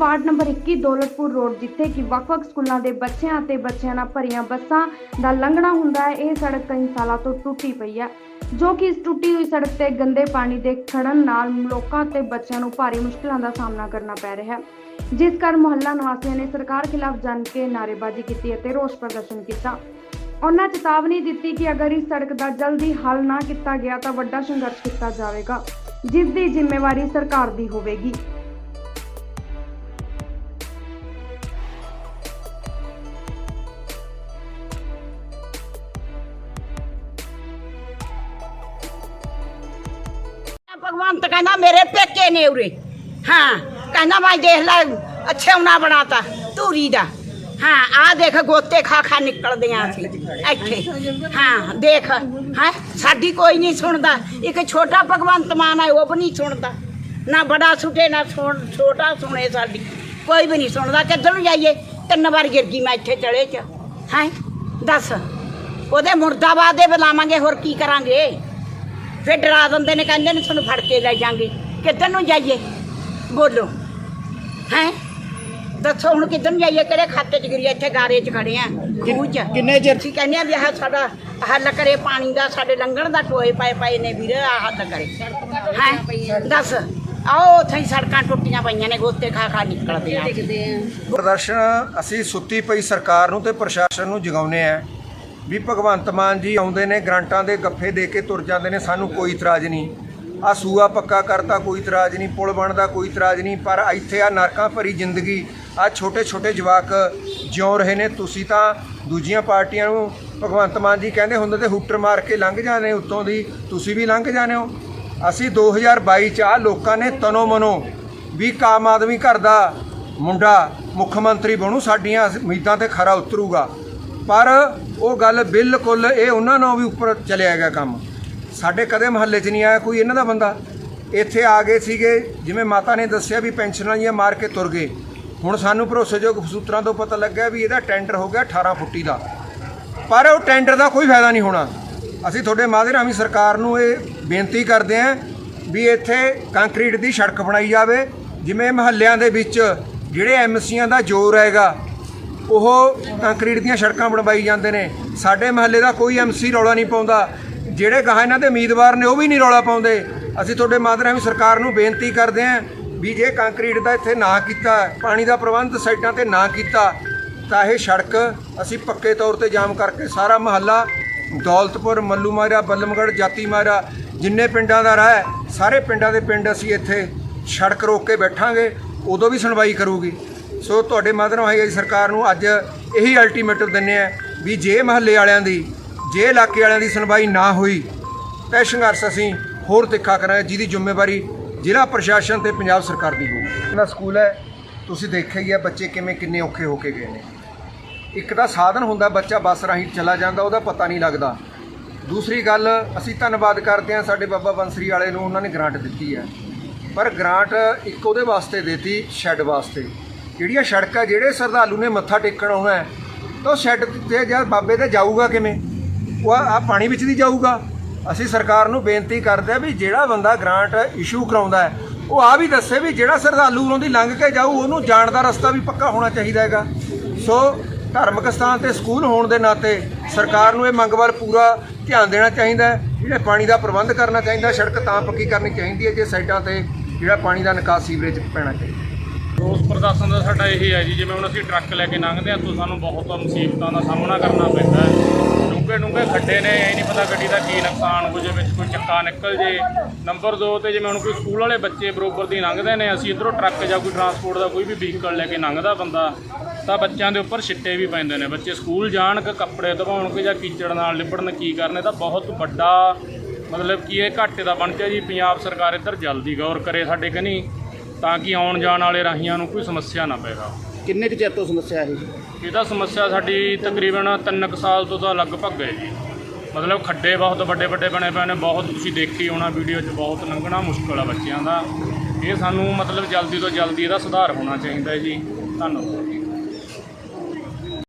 Ward number 21 Daulatpur road, ਜਿੱਥੇ ਕਿ ਵੱਖ-ਵੱਖ ਸਕੂਲਾਂ ਦੇ ਬੱਚਿਆਂ ਅਤੇ ਬੱਚਿਆਂ ਨਾਲ ਭਰੀਆਂ ਬੱਸਾਂ ਦਾ ਲੰਘਣਾ ਹੁੰਦਾ ਹੈ, ਇਹ ਸੜਕ ਕਈ ਸਾਲਾਂ ਤੋਂ ਟੁੱਟੀ ਪਈ ਹੈ, ਜੋ ਕਿ ਇਸ ਟੁੱਟੀ ਹੋਈ ਸੜਕ ਤੇ ਗੰਦੇ ਪਾਣੀ ਦੇ ਖੜਨ ਨਾਲ ਲੋਕਾਂ ਤੇ ਬੱਚਿਆਂ ਨੂੰ ਭਾਰੀ ਮੁਸ਼ਕਲਾਂ ਦਾ ਸਾਹਮਣਾ ਕਰਨਾ ਪੈ ਰਿਹਾ ਹੈ। ਜਿਸ ਕਾਰਨ ਮੁਹੱਲਾ ਨਿਵਾਸੀਆਂ ਨੇ ਸਰਕਾਰ ਖਿਲਾਫ ਜਨ ਕੇ ਨਾਅਰੇਬਾਜ਼ੀ ਕੀਤੀ ਅਤੇ ਰੋਸ ਪ੍ਰਦਰਸ਼ਨ ਕੀਤਾ। ਉਹਨਾਂ ਚੇਤਾਵਨੀ ਦਿੱਤੀ ਕਿ ਅਗਰ ਇਸ ਸੜਕ ਦਾ ਜਲਦੀ ਹੱਲ ਨਾ ਕੀਤਾ ਗਿਆ ਤਾਂ ਵੱਡਾ ਸੰਘਰਸ਼ ਕੀਤਾ ਜਾਵੇਗਾ, ਜਿਸ ਦੀ ਜ਼ਿੰਮੇਵਾਰੀ ਸਰਕਾਰ ਦੀ ਹੋਵੇਗੀ। ਭਗਵੰਤ ਕਹਿੰਦਾ ਮੇਰੇ ਪੇਕੇ ਨੇ ਉਰੇ। ਹਾਂ, ਕਹਿੰਦਾ ਮੈਂ ਦੇਖ ਲੈ, ਅੱਛਾ ਉਨਾ ਬਣਾਤਾ, ਧੂਰੀ ਦਾ। ਹਾਂ ਆ ਦੇਖ ਗੋਤੇ ਖਾ ਖਾ ਨਿਕਲਦੇ ਆ ਅਸੀਂ, ਇੱਥੇ। ਹਾਂ, ਦੇਖ, ਹੈ, ਸਾਡੀ ਕੋਈ ਨਹੀਂ ਸੁਣਦਾ। ਇੱਕ ਛੋਟਾ ਭਗਵੰਤ ਮਾਨ ਹੈ ਉਹ ਵੀ ਨਹੀਂ ਸੁਣਦਾ। ਨਾ ਬੜਾ ਸੁਟੇ, ਨਾ ਸੁਣ, ਛੋਟਾ ਸੁਣੇ ਸਾਡੀ। ਕੋਈ ਵੀ ਨਹੀਂ ਸੁਣਦਾ, ਕਿੱਧਰ ਨੂੰ ਜਾਈਏ? ਤਿੰਨ ਵਾਰ ਗਿਰ ਗਈ ਮੈਂ ਇੱਥੇ ਚੜੇ ਚ। ਹੈ, ਦੱਸ, ਉਹਦੇ ਮੁਰਦਾਬਾਦ ਦੇ ਬੁਲਾਵਾਂਗੇ, ਹੋਰ ਕੀ ਕਰਾਂਗੇ? ਫਿਰ ਡਰਾ ਦਿੰਦੇ ਨੇ ਕਹਿੰਦੇ ਨੇ ਤੁਹਾਨੂੰ ਫੜ ਕੇ ਲੈ ਜਾਾਂਗੇ ਕਿੱਧਰ ਨੂੰ ਜਾਈਏ? ਬੋਲੋ। ਹੈ? ਦੱਸੋ ਹੁਣ ਕਿੱਧਰ ਨੂੰ ਜਾਈਏ? ਕਿਹੜੇ ਖਾਤੇ 'ਚ ਗਿਰੀਏ? ਇੱਥੇ ਗਾਰੇ 'ਚ ਖੜੇ ਆ ਖੂਹ 'ਚ। ਕਿੰਨੇ ਚਿਰ? ਅਸੀਂ ਕਹਿੰਦੇ ਆ ਵੀ ਆਹ ਸਾਡਾ ਹੱਲ ਕਰੇ ਪਾਣੀ ਦਾ ਸਾਡੇ ਲੰਘਣ ਦਾ ਟੋਏ ਪਏ ਪਏ ਨੇ ਵੀਰ ਆਹ ਹੱਲ ਕਰੇ ਹੈ? ਦੱਸ। ਆਓ ਉੱਥੇ ਹੀ ਸੜਕਾਂ ਟੁੱਟੀਆਂ ਪਈਆਂ ਨੇ ਗੋਤੇ ਖਾ ਖਾ ਨਿਕਲਦੇ ਆ। ਪ੍ਰਦਰਸ਼ਨ ਅਸੀਂ ਸੁੱਤੀ ਪਈ ਸਰਕਾਰ ਨੂੰ ਤੇ ਪ੍ਰਸ਼ਾਸਨ ਨੂੰ ਜਗਾਉਨੇ ਆ। ਵੀ ਭਗਵੰਤ ਮਾਨ ਜੀ ਆਉਂਦੇ ਨੇ, ਗ੍ਰਾਂਟਾਂ ਦੇ ਗੱਫੇ ਦੇ ਕੇ ਤੁਰ ਜਾਂਦੇ ਨੇ, ਸਾਨੂੰ ਕੋਈ ਇਤਰਾਜ਼ ਨਹੀਂ। ਆ ਸੂਆ ਪੱਕਾ ਕਰਤਾ, ਕੋਈ ਇਤਰਾਜ਼ ਨਹੀਂ, ਪੁਲ ਬਣਦਾ, ਕੋਈ ਇਤਰਾਜ਼ ਨਹੀਂ, ਪਰ ਇੱਥੇ ਆ ਨਰਕਾਂ ਭਰੀ ਜ਼ਿੰਦਗੀ ਆ ਛੋਟੇ ਛੋਟੇ ਜਵਾਕ ਜਿਉ ਰਹੇ ਨੇ। ਤੁਸੀਂ ਤਾਂ ਦੂਜੀਆਂ ਪਾਰਟੀਆਂ ਨੂੰ ਭਗਵੰਤ ਮਾਨ ਜੀ ਕਹਿੰਦੇ ਹੁੰਦੇ ਤੇ ਹੂਟਰ ਮਾਰ ਕੇ ਲੰਘ ਜਾਣੇ ਉੱਤੋਂ ਦੀ। ਤੁਸੀਂ ਵੀ ਲੰਘ ਜਾਣੇ ਹੋ। ਅਸੀਂ 2022 ਚ ਆ ਲੋਕਾਂ ਨੇ ਤਨੋ ਮਨੋ ਵੀ ਕਾਮ ਆਦਮੀ ਘਰ ਦਾ ਮੁੰਡਾ ਮੁੱਖ ਮੰਤਰੀ ਬਣੂ, ਸਾਡੀਆਂ ਉਮੀਦਾਂ ਤੇ ਖਰਾ ਉਤਰੂਗਾ। ਪਰ ਉਹ ਗੱਲ ਬਿਲਕੁਲ ਇਹ ਉਹਨਾਂ ਨੂੰ ਵੀ ਉੱਪਰ ਚਲਿਆ ਗਿਆ ਕੰਮ। ਸਾਡੇ ਕਦੇ ਮਹੱਲੇ 'ਚ ਨਹੀਂ ਆਇਆ ਕੋਈ ਇਹਨਾਂ ਦਾ ਬੰਦਾ। ਇੱਥੇ ਆ ਗਏ ਸੀਗੇ, ਜਿਵੇਂ ਮਾਤਾ ਨੇ ਦੱਸਿਆ ਵੀ ਪੈਨਸ਼ਨਾਂ ਜੀਆਂ ਮਾਰ ਕੇ ਤੁਰ ਗਏ। ਹੁਣ ਸਾਨੂੰ ਭਰੋਸੇਯੋਗ ਸੂਤਰਾਂ ਤੋਂ ਪਤਾ ਲੱਗਿਆ ਵੀ ਇਹਦਾ ਟੈਂਡਰ ਹੋ ਗਿਆ 18 ਫੁੱਟੀ ਦਾ। ਪਰ ਉਹ ਟੈਂਡਰ ਦਾ ਕੋਈ ਫਾਇਦਾ ਨਹੀਂ ਹੋਣਾ। ਅਸੀਂ ਤੁਹਾਡੇ ਮਾਧਿਅਮ ਰਾਹੀਂ ਸਰਕਾਰ ਨੂੰ ਇਹ ਬੇਨਤੀ ਕਰਦੇ ਹਾਂ ਵੀ ਇੱਥੇ ਕੰਕਰੀਟ ਦੀ ਸੜਕ ਬਣਾਈ ਜਾਵੇ। ਜਿਵੇਂ ਮਹੱਲਿਆਂ ਦੇ ਵਿੱਚ ਜਿਹੜੇ ਐਮਸੀਆਂ ਦਾ ਜ਼ੋਰ ਹੈਗਾ ਉਹ ਕੰਕਰੀਟ ਦੀਆਂ ਸੜਕਾਂ ਬਣਵਾਈ ਜਾਂਦੇ ਨੇ। ਸਾਡੇ ਮਹੱਲੇ ਦਾ ਕੋਈ ਐਮਸੀ ਰੌਲਾ ਨਹੀਂ ਪਾਉਂਦਾ। ਜਿਹੜੇ ਗਾਹ ਇਹਨਾਂ ਦੇ ਉਮੀਦਵਾਰ ਨੇ, ਉਹ ਵੀ ਨਹੀਂ ਰੌਲਾ ਪਾਉਂਦੇ। ਅਸੀਂ ਤੁਹਾਡੇ ਮਾਧਰਾਂ ਵੀ ਸਰਕਾਰ ਨੂੰ ਬੇਨਤੀ ਕਰਦੇ ਹਾਂ ਵੀ ਜੇ ਕੰਕਰੀਟ ਦਾ ਇੱਥੇ ਨਾ ਕੀਤਾ, ਪਾਣੀ ਦਾ ਪ੍ਰਬੰਧ ਸਾਈਟਾਂ ਤੇ ਨਾ ਕੀਤਾ, ਤਾਂ ਇਹ ਸੜਕ ਅਸੀਂ ਪੱਕੇ ਤੌਰ ਤੇ ਜਾਮ ਕਰਕੇ ਸਾਰਾ ਮਹੱਲਾ ਦੌਲਤਪੁਰ ਮੱਲੂ ਮਾਰਿਆ ਬੱਲਮਗੜ੍ਹ ਜਾਤੀ ਮਾਰਿਆ ਜਿੰਨੇ ਪਿੰਡਾਂ ਦਾ ਰਾਹ ਸਾਰੇ ਪਿੰਡਾਂ ਦੇ ਪਿੰਡ ਅਸੀਂ ਇੱਥੇ ਸੜਕ ਰੋਕ ਕੇ ਬੈਠਾਂਗੇ, ਉਦੋਂ ਵੀ ਸੁਣਵਾਈ ਕਰੂਗੀ। ਸੋ ਤੁਹਾਡੇ ਮਾਧਿਅਮ ਰਾਹੀਂ ਜੀ ਸਰਕਾਰ ਨੂੰ ਅੱਜ ਇਹੀ ਅਲਟੀਮੇਟਮ ਦਿੰਨੇ ਆ ਵੀ ਜੇ ਮਹੱਲੇ ਵਾਲਿਆਂ ਦੀ, ਜੇ ਇਲਾਕੇ ਵਾਲਿਆਂ ਦੀ ਸੁਣਵਾਈ ਨਾ ਹੋਈ, ਤਾਂ ਇਹ ਸੰਘਰਸ਼ ਅਸੀਂ ਹੋਰ ਤਿੱਖਾ ਕਰਾਂਗੇ, ਜਿਹਦੀ ਜ਼ਿੰਮੇਵਾਰੀ ਜ਼ਿਲ੍ਹਾ ਪ੍ਰਸ਼ਾਸਨ ਤੇ ਪੰਜਾਬ ਸਰਕਾਰ ਦੀ ਹੋਊਗੀ। ਇਹਨਾਂ ਸਕੂਲ ਹੈ? ਤੁਸੀਂ ਦੇਖਿਆ ਹੀ ਹੈ ਬੱਚੇ ਕਿਵੇਂ ਕਿੰਨੇ ਔਖੇ ਹੋ ਕੇ ਗਏ ਨੇ। ਇੱਕ ਤਾਂ ਸਾਧਨ ਹੁੰਦਾ ਬੱਚਾ ਬੱਸ ਰਾਹੀਂ ਚਲਾ ਜਾਂਦਾ, ਉਹਦਾ ਪਤਾ ਨਹੀਂ ਲੱਗਦਾ। ਦੂਸਰੀ ਗੱਲ, ਅਸੀਂ ਧੰਨਵਾਦ ਕਰਦੇ ਹਾਂ ਸਾਡੇ ਬਾਬਾ ਬੰਸਰੀ ਵਾਲੇ ਨੂੰ, ਉਹਨਾਂ ਨੇ ਗ੍ਰਾਂਟ ਦਿੱਤੀ ਹੈ। ਪਰ ਗ੍ਰਾਂਟ ਇੱਕ ਉਹਦੇ ਵਾਸਤੇ ਦਿੱਤੀ, ਸ਼ੈੱਡ ਵਾਸਤੇ। ਜਿਹੜੀਆਂ ਸੜਕਾਂ ਜਿਹੜੇ ਸ਼ਰਧਾਲੂ ਨੇ ਮੱਥਾ ਟੇਕਣ ਆਉਣਾ ਹੈ, ਤਾਂ ਉਹ ਸ਼ੈੱਡ ਤੇ ਜਾਂ ਬਾਬੇ ਤੇ ਜਾਊਗਾ ਕਿਵੇਂ? ਉਹ ਆ ਪਾਣੀ ਵਿੱਚ ਦੀ ਜਾਊਗਾ। ਅਸੀਂ ਸਰਕਾਰ ਨੂੰ ਬੇਨਤੀ ਕਰਦੇ ਆ ਵੀ ਜਿਹੜਾ ਬੰਦਾ ਗ੍ਰਾਂਟ ਇਸ਼ੂ ਕਰਾਉਂਦਾ ਹੈ, ਉਹ ਆ ਵੀ ਦੱਸੇ ਵੀ ਜਿਹੜਾ ਸ਼ਰਧਾਲੂ ਉਰੋਂ ਦੀ ਲੰਘ ਕੇ ਜਾਊ, ਉਹਨੂੰ ਜਾਣ ਦਾ ਰਸਤਾ ਵੀ ਪੱਕਾ ਹੋਣਾ ਚਾਹੀਦਾ ਹੈਗਾ। ਸੋ ਧਾਰਮਿਕ ਸਥਾਨ ਤੇ ਸਕੂਲ ਹੋਣ ਦੇ ਨਾਤੇ ਸਰਕਾਰ ਨੂੰ ਇਹ ਮੰਗ ਵੱਲ ਪੂਰਾ ਧਿਆਨ ਦੇਣਾ ਚਾਹੀਦਾ ਹੈ। ਜਿਹੜੇ ਪਾਣੀ ਦਾ ਪ੍ਰਬੰਧ ਕਰਨਾ ਚਾਹੀਦਾ, ਸੜਕ ਤਾਂ ਪੱਕੀ ਕਰਨੀ ਚਾਹੀਦੀ ਹੈ, ਜੇ ਸਾਈਡਾਂ ਤੇ ਜਿਹੜਾ ਪਾਣੀ ਦਾ ਨਿਕਾਸ ਸੀਵਰੇਜ ਪੈਣਾ ਚਾਹੀਦਾ। ਰੋਸ ਪ੍ਰਦਰਸ਼ਨ ਦਾ ਸਾਡਾ ਇਹ ਹੈ ਜੀ, ਜਿਵੇਂ ਹੁਣ ਅਸੀਂ ਟਰੱਕ ਲੈ ਕੇ ਲੰਘਦੇ ਹਾਂ, ਤਾਂ ਸਾਨੂੰ ਬਹੁਤ ਮੁਸੀਬਤਾਂ ਦਾ ਸਾਹਮਣਾ ਕਰਨਾ ਪੈਂਦਾ ਹੈ। ਡੂੰਘੇ ਡੂੰਘੇ ਖੱਡੇ ਨੇ, ਇਹ ਨਹੀਂ ਪਤਾ ਗੱਡੀ ਦਾ ਕੀ ਨੁਕਸਾਨ ਹੋ ਜੇ ਵਿੱਚ ਕੋਈ ਚੱਕਾ ਨਿਕਲ ਜੇ। ਨੰਬਰ 2 ਤੇ ਜਿਵੇਂ ਹੁਣ ਕੋਈ ਸਕੂਲ ਵਾਲੇ ਬੱਚੇ ਬਰੋਬਰ ਦੀ ਲੰਘਦੇ ਨੇ, ਅਸੀਂ ਇਧਰੋਂ ਟਰੱਕ ਜਾਂ ਕੋਈ ਟਰਾਂਸਪੋਰਟ ਦਾ ਕੋਈ ਵੀ ਵਹੀਕਲ ਲੈ ਕੇ ਲੰਘਦਾ ਬੰਦਾ, ਤਾਂ ਬੱਚਿਆਂ ਦੇ ਉੱਪਰ ਛਿੱਟੇ ਵੀ ਪੈਂਦੇ ਨੇ। ਬੱਚੇ ਸਕੂਲ ਜਾਣ ਕਿ ਕੱਪੜੇ ਧਵਾਉਣ ਕਿ ਜਾਂ ਕੀਚੜ ਨਾਲ ਲਿਪੜਨ ਕੀ ਕਰਨੇ ਤਾਂ ਬਹੁਤ ਵੱਡਾ ਮਤਲਬ ਕਿ ਇਹ ਘਾਟੇ ਦਾ ਬਣ ਗਿਆ ਜੀ। ਪੰਜਾਬ ਸਰਕਾਰ ਇੱਧਰ ਜਲਦੀ ਗੌਰ ਕਰੇ ਸਾਡੇ ਕਨੀ ਤਾਂ ਕਿ ਆਉਣ ਜਾਣ ਵਾਲੇ ਰਾਹੀਆਂ ਨੂੰ ਕੋਈ ਸਮੱਸਿਆ ਨਾ ਪੈਗਾ ਕਿੰਨੇ ਕੁ ਚਿਰ ਤੋਂ ਸਮੱਸਿਆ ਇਹ? ਇਹ ਤਾਂ ਸਮੱਸਿਆ ਸਾਡੀ ਤਕਰੀਬਨ 3 ਸਾਲ ਤੋਂ ਤਾਂ ਲਗਭਗ ਹੈ ਜੀ। ਮਤਲਬ ਖੱਡੇ ਬਹੁਤ ਵੱਡੇ ਵੱਡੇ ਬਣੇ ਪਏ ਨੇ ਬਹੁਤ ਤੁਸੀਂ ਦੇਖੀ ਹੋਣਾ ਵੀਡੀਓ 'ਚ ਬਹੁਤ ਲੰਘਣਾ ਮੁਸ਼ਕਲ ਆ ਬੱਚਿਆਂ ਦਾ। ਇਹ ਸਾਨੂੰ ਮਤਲਬ ਜਲਦੀ ਤੋਂ ਜਲਦੀ ਇਹਦਾ ਸੁਧਾਰ ਹੋਣਾ ਚਾਹੀਦਾ ਹੈ ਜੀ। ਧੰਨਵਾਦ।